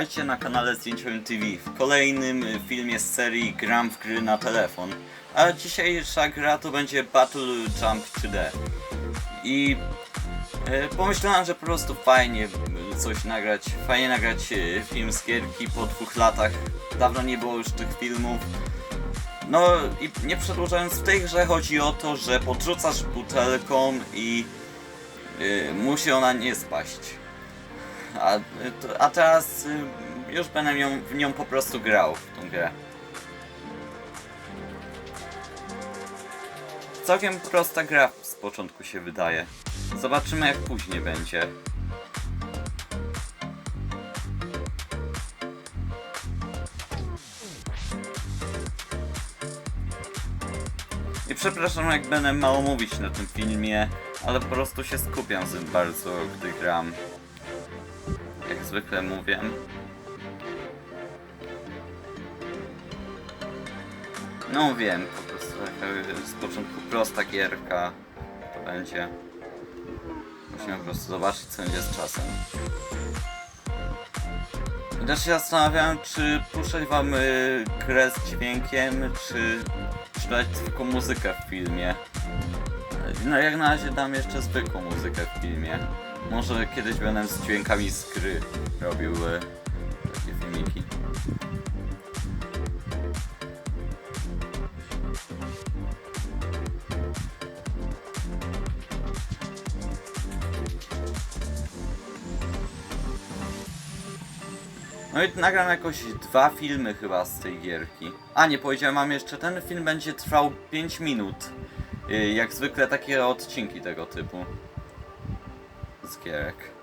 Witajcie na kanale Zdjęciowym TV w kolejnym y, filmie z serii Gram w gry na telefon. A dzisiejsza gra to będzie Battle Jump 3D. I y, pomyślałem, że po prostu fajnie y, coś nagrać, fajnie nagrać film z gierki po dwóch latach. Dawno nie było już tych filmów. No i nie przedłużając, w tej grze chodzi o to, że podrzucasz butelką i musi ona nie spaść. A, a teraz y, już będę ją, w nią po prostu grał, w tą grę. Całkiem prosta gra z początku się wydaje. Zobaczymy jak później będzie. I przepraszam jak będę mało mówić na tym filmie, ale po prostu się skupiam z tym bardzo, gdy gram. Jak zwykle mówię. No wiem, po prostu taka z początku prosta gierka to będzie. Musimy po prostu zobaczyć co będzie z czasem. Też się zastanawiałem, czy puszczać wam y, grę z dźwiękiem, czy, czy dać tylko muzykę w filmie. No jak na razie dam jeszcze zwykłą muzykę w filmie. Może kiedyś będę z dźwiękami z gry robił y, takie filmiki. No i nagram jakoś dwa filmy chyba z tej gierki. A nie powiedziałem, jeszcze ten film będzie trwał 5 minut. Y, Jak zwykle takie odcinki tego typu. Z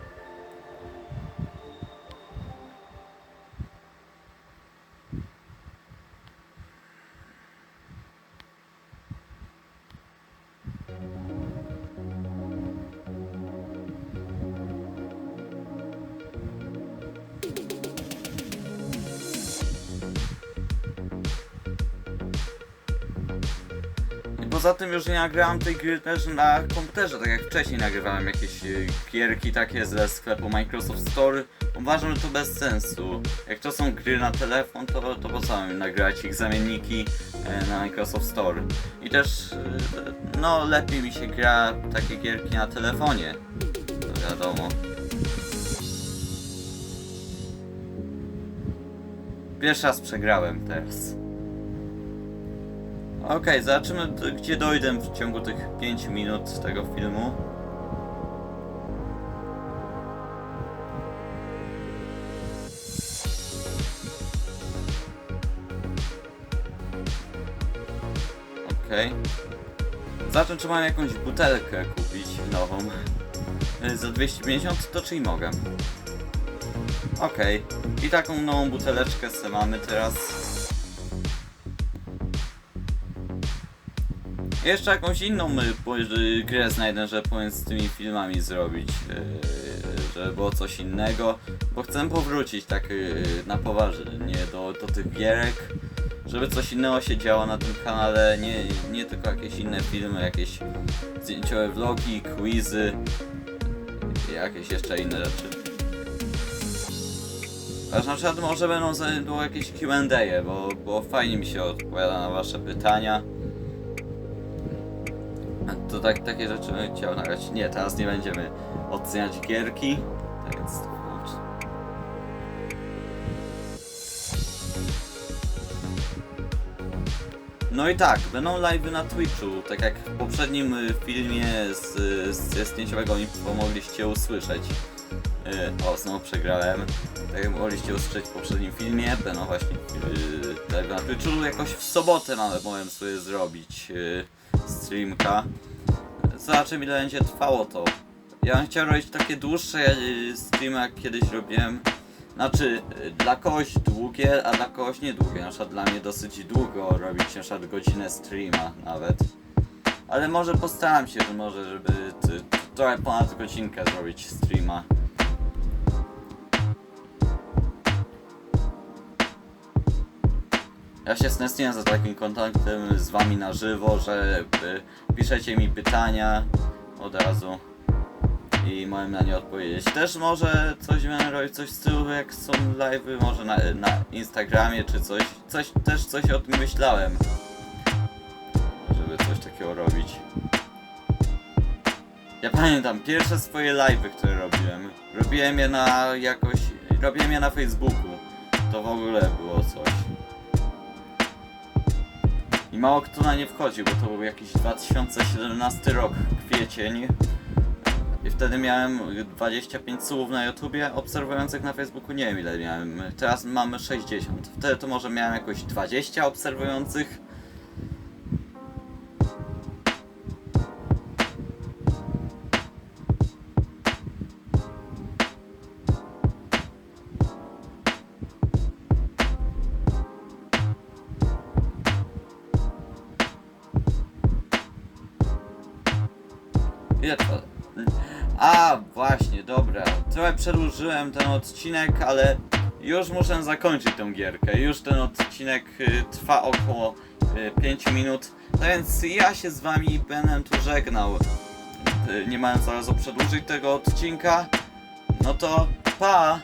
poza tym już nie nagrałem tej gry też na komputerze, tak jak wcześniej nagrywałem jakieś e, gierki takie ze sklepu Microsoft Store. Uważam, że to bez sensu. Jak to są gry na telefon, to, to po co nagrać ich zamienniki e, na Microsoft Store. I też, e, no lepiej mi się gra takie gierki na telefonie. To wiadomo. Pierwszy raz przegrałem teraz. Okej, zobaczymy d- gdzie dojdę w ciągu tych 5 minut tego filmu. Okej. Zacznę czy mam jakąś butelkę kupić nową. Y, Za 250 to czyli mogę. Okej. I taką nową buteleczkę se mamy teraz. Jeszcze jakąś inną y, y, grę znajdę, że pomiędzy tymi filmami zrobić, yy, żeby było coś innego, bo chcę powrócić tak na poważnie do, do tych gierek, żeby coś innego się działo na tym kanale, nie, nie tylko jakieś inne filmy, jakieś zdjęciowe vlogi, quizy, jakieś jeszcze inne rzeczy. Aż na przykład może będą za- jakieś Q&A, bo, bo fajnie mi się odpowiada na wasze pytania. To tak, takie rzeczy bym chciał nagrać. Nie, teraz nie będziemy oceniać gierki. Tak więc to wyłącz. No i tak, będą live'y na Twitchu, tak jak w poprzednim y, filmie z, z zdjęciowego info mogliście usłyszeć. Y, O, znowu przegrałem. Tak jak mogliście usłyszeć w poprzednim filmie, będą właśnie yy, live na Twitchu. Jakoś w sobotę nawet mogłem sobie zrobić yy, streamka. Zobaczymy ile będzie trwało to. Ja bym chciał robić takie dłuższe yy, streamy jak kiedyś robiłem. Znaczy, yy, dla kogoś długie, a dla kogoś niedługie. Na przykład dla mnie dosyć długo robić na przykład godzinę streama nawet. Ale może postaram się, że może, żeby trochę ponad godzinkę zrobić streama. Ja się stęskniłem za takim kontaktem z wami na żywo, że y, piszecie mi pytania od razu i miałem na nie odpowiedzieć. Też może coś miałem robić, coś w stylu jak są live'y, może na, na Instagramie czy coś. Coś, też coś o tym myślałem. Żeby coś takiego robić. Ja pamiętam pierwsze swoje live'y, które robiłem. Robiłem je na jakoś... Robiłem je na Facebooku. To w ogóle było coś. Mało kto na nie wchodził, bo to był jakiś 2017 rok, kwiecień. I wtedy miałem 25 słów na YouTubie, obserwujących na Facebooku nie wiem ile miałem. Teraz mamy 60. Wtedy to może miałem jakoś 20 obserwujących. A, właśnie, dobra. Trochę przedłużyłem ten odcinek, ale już muszę zakończyć tą gierkę. Już ten odcinek y, trwa około y, 5 minut. No więc ja się z wami będę tu żegnał. Y, nie mając zaraz przedłużyć tego odcinka. No to pa!